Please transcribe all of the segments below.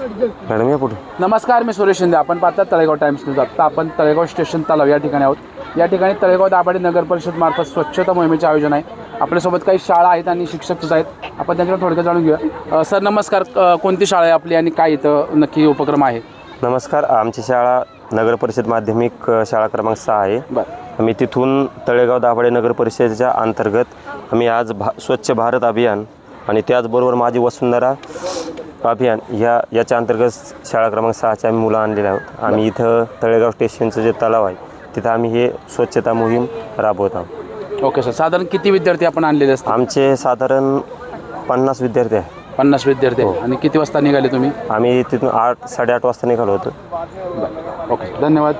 Madam या पुढे. नमस्कार मी सुरेश शिंदे. आपण पाहतात तळेगाव टाइम्स न्यूज आत्ता आपण तळेगाव स्टेशन तलाव या ठिकाणी आहोत. या ठिकाणी तळेगाव दाभाडे नगर परिषद मार्फत स्वच्छता मोहिमेचे आयोजन आहे. आपल्यासोबत काही शाळा आहेत आणि शिक्षक सुद्धा आहेत. आपण त्यांच्याकडे थोडक्यात जाणून घेऊया. सर नमस्कार. कोणती शाळा आहे आपली आणि काय इथं नक्की उपक्रम आहे? नमस्कार आमची शाळा नगर परिषद माध्यमिक शाळा क्रमांक सहा आहे. बरं. आम्ही तिथून तळेगाव दाभाडे नगर परिषदेच्या अंतर्गत आम्ही आज भा स्वच्छ भारत अभियान आणि त्याचबरोबर माझी वसुंधरा अभियान ह्या याच्या अंतर्गत शाळा क्रमांक सहाचे आम्ही मुलं आणलेले आहोत. आम्ही इथं तळेगाव स्टेशनचं जे तलाव आहे तिथं आम्ही हे स्वच्छता मोहीम राबवत आहोत. Okay sir. साधारण किती विद्यार्थी आपण आणलेले असतात आमचे साधारण पन्नास विद्यार्थी आहे. पन्नास विद्यार्थी आहे. आणि किती वाजता निघाले तुम्ही? आम्ही तिथून आठ साडेआठ वाजता निघालो होतो. ओके. धन्यवाद.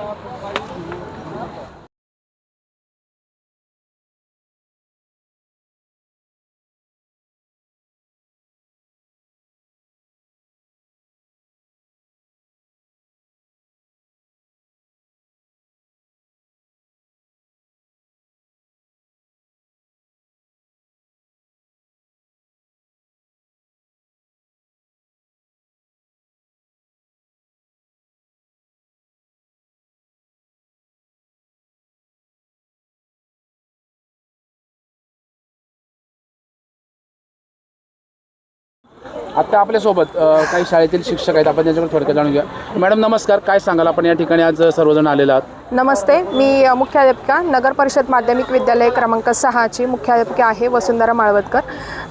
आत्ता आपल्यासोबत अ, काही शाळेतील शिक्षक आहेत. आपण त्यांच्याकडे थोडक्यात जाणून घ्या मॅडम नमस्कार. काय सांगाल? आपण या ठिकाणी आज सर्वजण आलेला आहात. नमस्ते. मी अ, मुख्याध्यापिका नगर परिषद माध्यमिक विद्यालय क्रमांक सहाची मुख्याध्यापिका आहे वसुंधरा माळवतकर.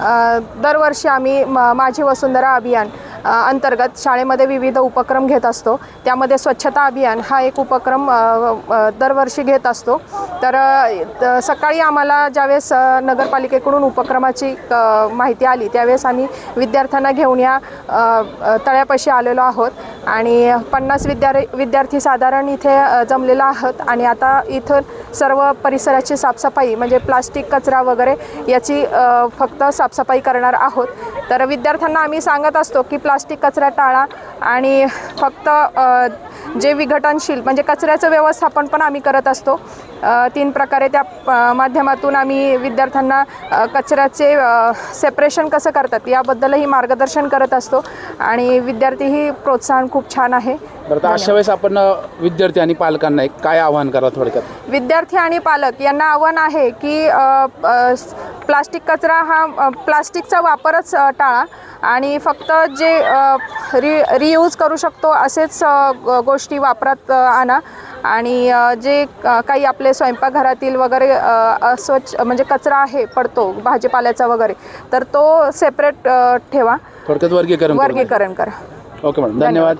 अ, दरवर्षी आम्ही म माझी वसुंधरा अभियान अंतर्गत शाळेमध्ये विविध उपक्रम घेत असतो. त्यामध्ये स्वच्छता अभियान हा एक उपक्रम दरवर्षी घेत असतो. तर सकाळी आम्हाला ज्यावेळेस नगरपालिकेकडून उपक्रमाची माहिती आली त्यावेळेस आम्ही विद्यार्थ्यांना घेऊन या तळ्यापाशी आलेलो आहोत. आणि पन्नास विद्यार्थी विद्यार्थी साधारण इथे जमलेला आहोत. आणि आता इथं सर्व परिसराची साफसफाई म्हणजे प्लास्टिक कचरा वगैरे याची फक्त साफसफाई करणार आहोत. तर विद्यार्थ्यांना आम्ही सांगत असतो की प्लास्टिक कचरा टाळा आणि फक्त जे विघटनशील म्हणजे कचऱ्याचं व्यवस्थापन पण आम्ही करत असतो. तीन प्रकारे त्या माध्यमातून आम्ही विद्यार्थ्यांना कचऱ्याचे सेपरेशन कसं करतात याबद्दलही मार्गदर्शन करत असतो. आणि विद्यार्थीही प्रोत्साहन खूप छान आहे. बरं तर अशा वेळेस आपण विद्यार्थी आणि पालकांना एक काय आवाहन करा थोडक्यात? विद्यार्थी आणि पालक यांना आव्हान आहे की अ, अ, स- प्लास्टिक कचरा हा अ, प्लास्टिकचा वापरच अ, टाळा आणि फक्त जे अ, रि रियूज करू शकतो असेच अ, ग- गोष्टी वापरात अ, आणा आणि अ, जे अ, काही आपले स्वयंपाकघरातील वगैरे अ, अस्वच्छ म्हणजे कचरा आहे पडतो भाजीपाल्याचा वगैरे तर तो सेपरेट ठेवा. थोडक्यात वर्गीकरण वर्गीकरण करा. ओके मॅडम धन्यवाद.